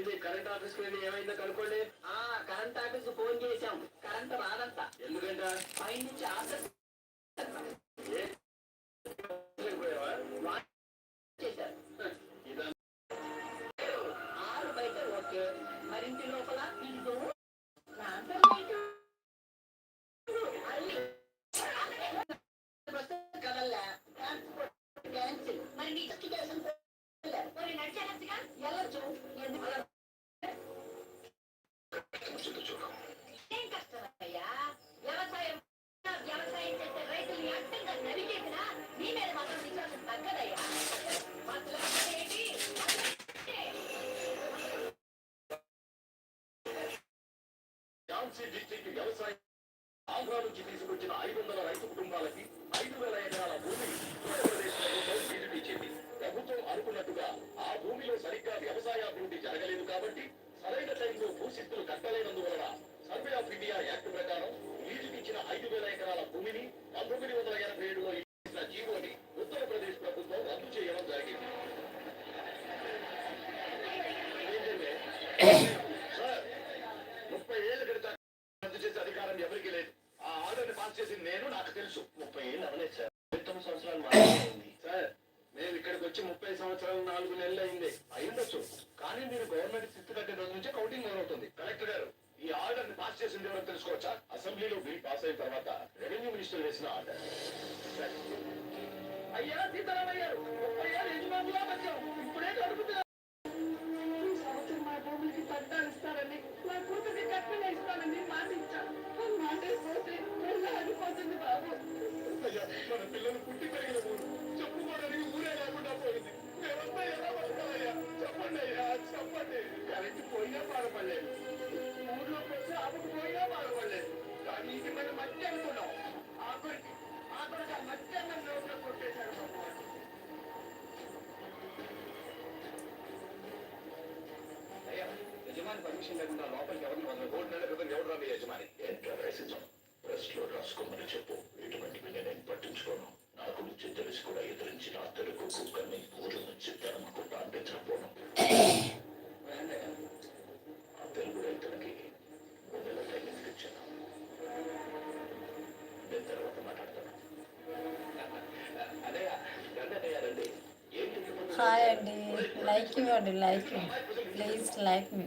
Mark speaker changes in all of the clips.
Speaker 1: ఏమైంది కరెంట్ ఆఫీస్కి వెళ్ళి ఏమైందో కనుక్కోండి.
Speaker 2: ఆ కరెంట్ ఆఫీస్కు ఫోన్ చేశాం. కరెంట్ రాదంట.
Speaker 1: ఎందుకంటే?
Speaker 2: పై నుంచి
Speaker 1: ఆఫీస్
Speaker 2: ఆరు బయట ఓకే. మరింటి లోపల ఇంట్లో
Speaker 1: ఝాన్సీ డిస్టిక్ వ్యవసాయ ఆంధ్ర నుంచి తీసుకొచ్చిన ఐదు వందల రైతు కుటుంబాలకి ఐదు వేల ఎకరాల భూమి ఉత్తరప్రదేశ్ ప్రభుత్వం ప్రభుత్వం అనుకున్నట్టుగా ఆ భూమిలో సరిగ్గా వ్యవసాయాభివృద్ధి జరగలేదు కాబట్టి సరైన టైంలో భూశిస్తులు కట్టలేనందువలన సర్వే ఆఫ్ ఇండియా యాక్ట్ ప్రకారం లీజుకిచ్చిన ఐదు వేల ఎకరాల భూమిని పంతొమ్మిది వందల ఎనభై ఏడులో పర్మిషన్ లేకుండా లోపలికి ఎవరిని వదలరు రోడ్ నెల ఎవరు రాని యజమాని?
Speaker 3: లో రాసుకోమని చెప్పు. ఇటువంటివి నేనేం పట్టించుకోను. నాకు గురించి తెలిసి కూడా ఎదిరించి నా తెలుగు కుక్కర్ని ఊరి నుంచి తెరమకుండా ఆ తెలుగు రైతులకి ఒకవేళ ట్రైనింగ్ ఇచ్చాను? నేను తర్వాత మాట్లాడతాను.
Speaker 1: అదే
Speaker 4: హాయ్ అండి. లైక్ ఇవ్వండి లైక్ ప్లీజ్ లైక్ మీ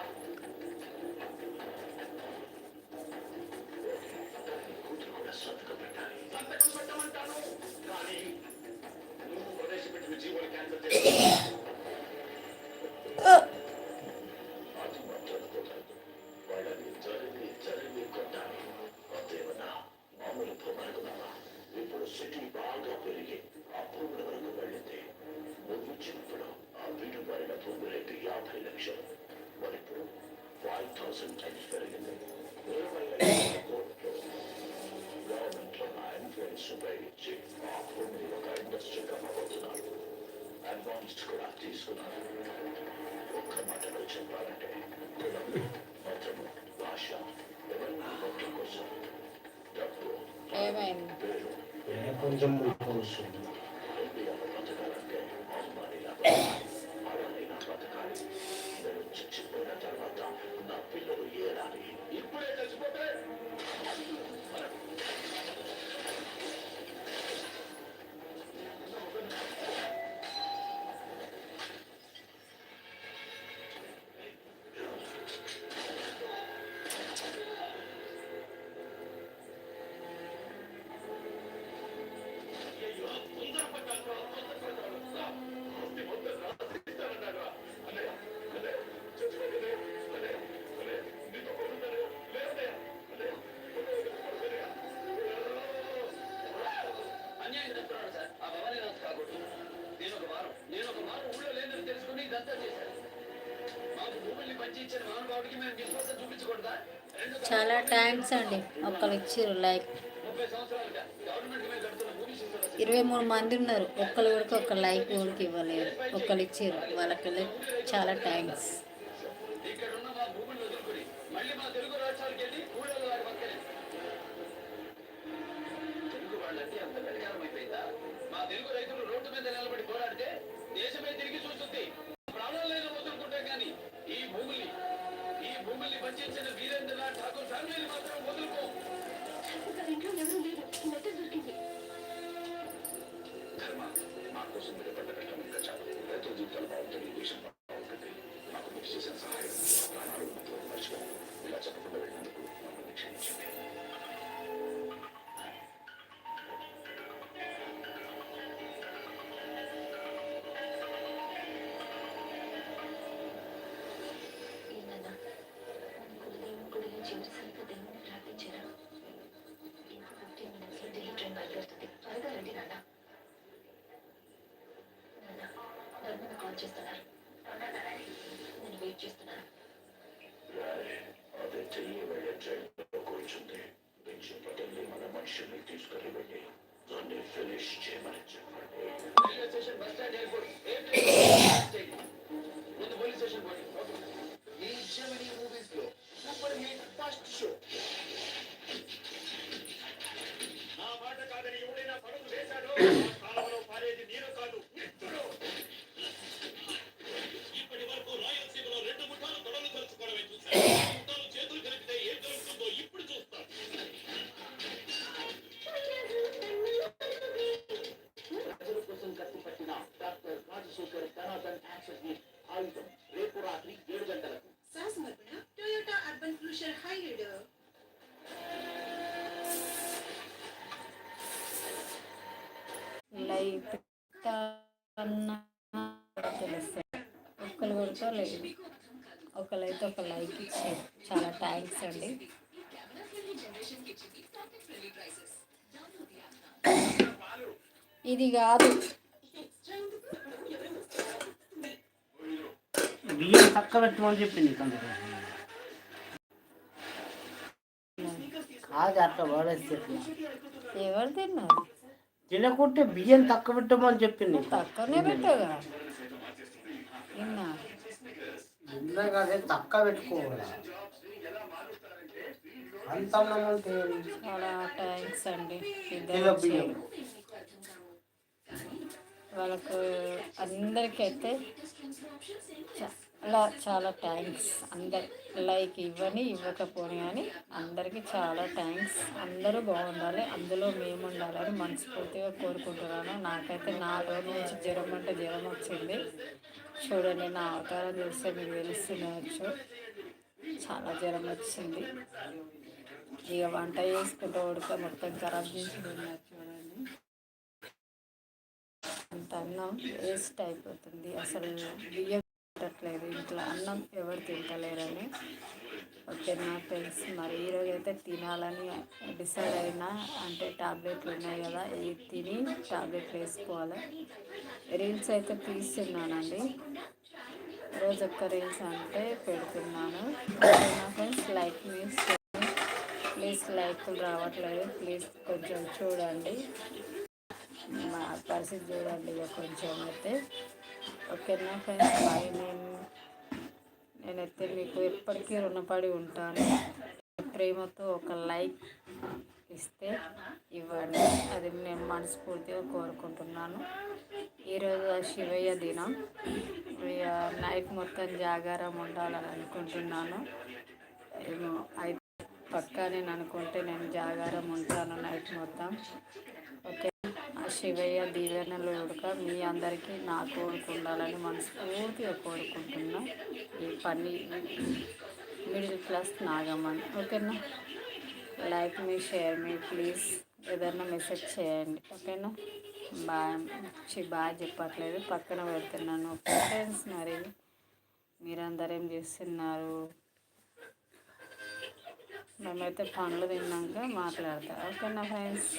Speaker 3: available. పర్సంటేజ్ పెరిగింది ఇరవై ఐదు గవర్నమెంట్లో నా ఇన్ఫ్లుయెన్స్పై ఇచ్చి మా భూమిని ఒక ఇండస్ట్రీగా అమ్మబోతున్నాడు అడ్వాన్స్డ్ కూడా తీసుకున్నాను ఒక్క మాటలో చెప్పాలంటే కులము భాష ఇవన్నీ ఒక్క కోసం డబ్బు పేరు
Speaker 5: కొంచెం వస్తుంది.
Speaker 3: ఇండియాలో బతకాలంటే అవమానిలా
Speaker 4: థ్యాంక్స్ అండి. ఒక్కరు ఇచ్చారు లైక్. ఇరవై మూడు మంది ఉన్నారు. ఒక్కరు కూడా ఒక లైక్ కూడా ఇవ్వలేరు ఒక్కరు ఇచ్చారు. వాళ్ళకి చాలా థ్యాంక్స్.
Speaker 1: భూముల్ని వీరేంద్రనాథ్ ఠాకూర్ ఫ్యామిలీని మాత్రం వదులుకో.
Speaker 6: ఇంట్లో ఎవరు లేరు లెటర్ దొరికింది
Speaker 3: ధర్మ మా కోసం మీరు పడ్డ కష్టం ఇంకా చాలా జీవితాలు బాగుంటుంది దేశం
Speaker 4: ఒకరైతే ఒక లైక్ ఇచ్చారు. చాలా థ్యాంక్స్ అండి. ఇది కాదు.
Speaker 5: బియ్యం తక్కువ పెట్టమని చెప్పింది కందుకు కాదు అట్లా?
Speaker 4: ఎవరు తిన్నారు?
Speaker 5: తినకుంటే బియ్యం తక్కువ పెట్టమని చెప్పింది
Speaker 4: తక్కువనే పెట్టగా
Speaker 5: ఇందాక అదే తక్కువ పెట్టుకోవాలి. అంత
Speaker 4: చాలా థ్యాంక్స్ అండి. ఇద్దరు. వాళ్ళకు అందరికైతే చాలా చాలా థ్యాంక్స్. అందరి లైక్ ఇవ్వని ఇవ్వకపోని కానీ అందరికీ చాలా థ్యాంక్స్. అందరూ బాగుండాలి. అందులో మేము ఉండాలని మనస్ఫూర్తిగా కోరుకుంటున్నాను. నాకైతే నాలుగు రోజుల నుంచి జ్వరం అంటే జ్వరం వచ్చింది. చూడండి నా అవతారం చూస్తే మీకు తెలుస్తుండవచ్చు చాలా జ్వరం వచ్చింది. ఇక వంట చేసుకుంటూ ఉడితే మొత్తం ఖరాబ్ చేసుకున్నారు చూడండి. అంత అన్నం వేస్ట్ అయిపోతుంది. అసలు బియ్యం పెట్టట్లేదు. ఇంట్లో అన్నం ఎవరు తింటలేరని. ఓకే నా ఫ్రెండ్స్ మరి ఈరోజు అయితే తినాలని డిసైడ్ అయినా అంటే టాబ్లెట్లు ఉన్నాయి కదా ఇవి తిని టాబ్లెట్లు వేసుకోవాలి. రీల్స్ అయితే తీస్తున్నానండి. రోజు ఒక్క రీల్స్ అంటే పెడుతున్నాను. నా ఫ్రెండ్స్? లైక్ మీన్స్ ప్లీజ్ లైక్లు రావట్లేదు. ప్లీజ్ కొంచెం చూడండి. మా పరిస్థితి చూడండి ఇక కొంచెం అయితే. ఓకేనా ఫ్రెండ్స్? బాయ్ నేను నేనైతే మీకు ఎప్పటికీ రుణపడి ఉంటాను. ప్రేమతో ఒక లైక్ ఇస్తే ఇవ్వండి. అది నేను మనస్ఫూర్తిగా కోరుకుంటున్నాను. ఈరోజు ఆ శివయ్య దినం. నైట్ మొత్తం జాగారం ఉండాలని అనుకుంటున్నాను. ఏమో అయితే పక్కా నేను అనుకుంటే నేను జాగారం ఉంటాను నైట్ మొత్తం. ఓకే. శివయ్య దీవెనలు ఉడక మీ అందరికీ నా కోరిక ఉండాలని మనస్ఫూర్తిగా కోరుకుంటున్నా. ఈ పని మిడిల్ క్లాస్ నాగమ్మని. ఓకేనా? లైక్ మీ షేర్ మీ ప్లీజ్. ఏదైనా మెసేజ్ చేయండి. ఓకేనా? బాగా చి చెప్పట్లేదు. పక్కన పెడుతున్నాను. ఫ్రెండ్స్ మరి మీరందరూ ఏం చేస్తున్నారు? మేమైతే పండ్లు తిన్నాక మాట్లాడతాం. ఓకేనా ఫ్రెండ్స్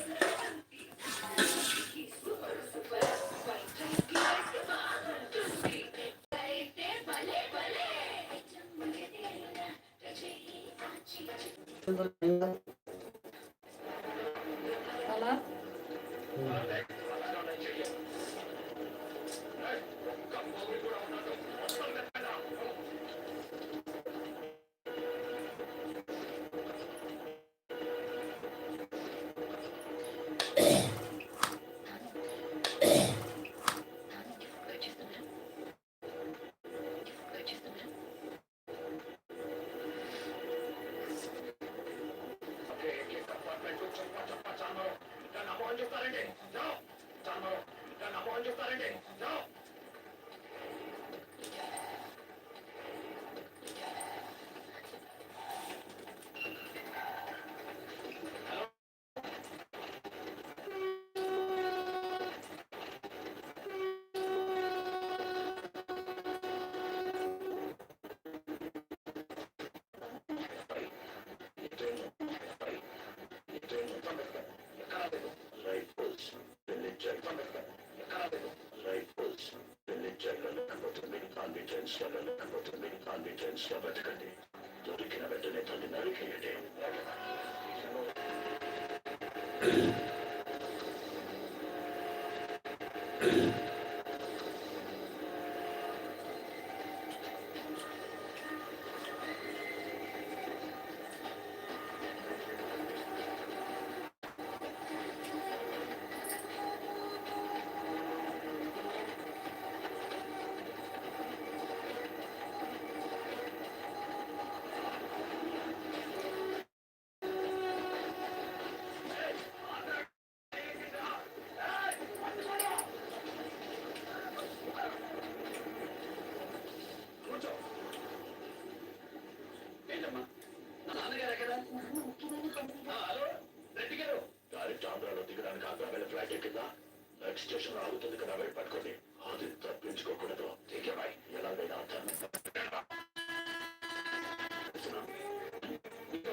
Speaker 1: haciendo దాన్ని చేస్తారండి చెప్తారండి జావ్
Speaker 3: చేస్తారండి Thank
Speaker 1: you.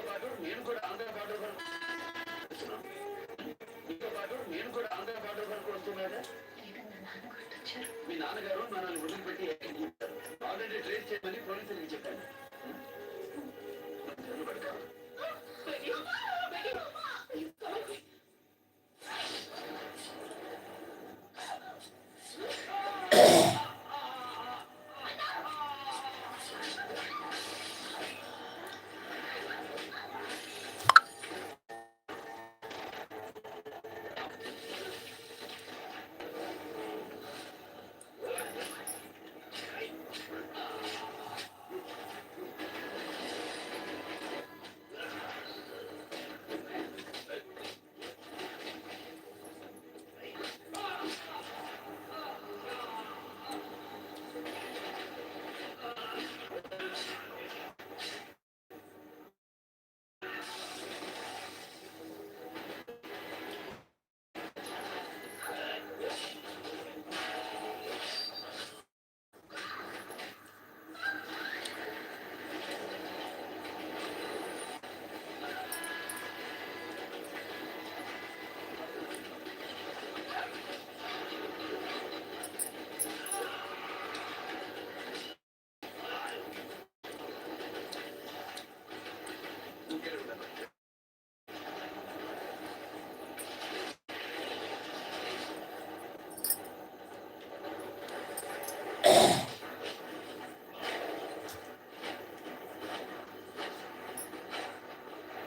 Speaker 1: పాటు నేను కూడా బార్డర్ వరకు మీతో పాటు నేను కూడా ఆంధ్ర బార్డర్ వరకు వస్తున్నాగా మీ నాన్నగారు మనల్ని వదిలిపెట్టి ఆల్రెడీ ట్రేస్ చేయమని పోలీసులకి చెప్పాను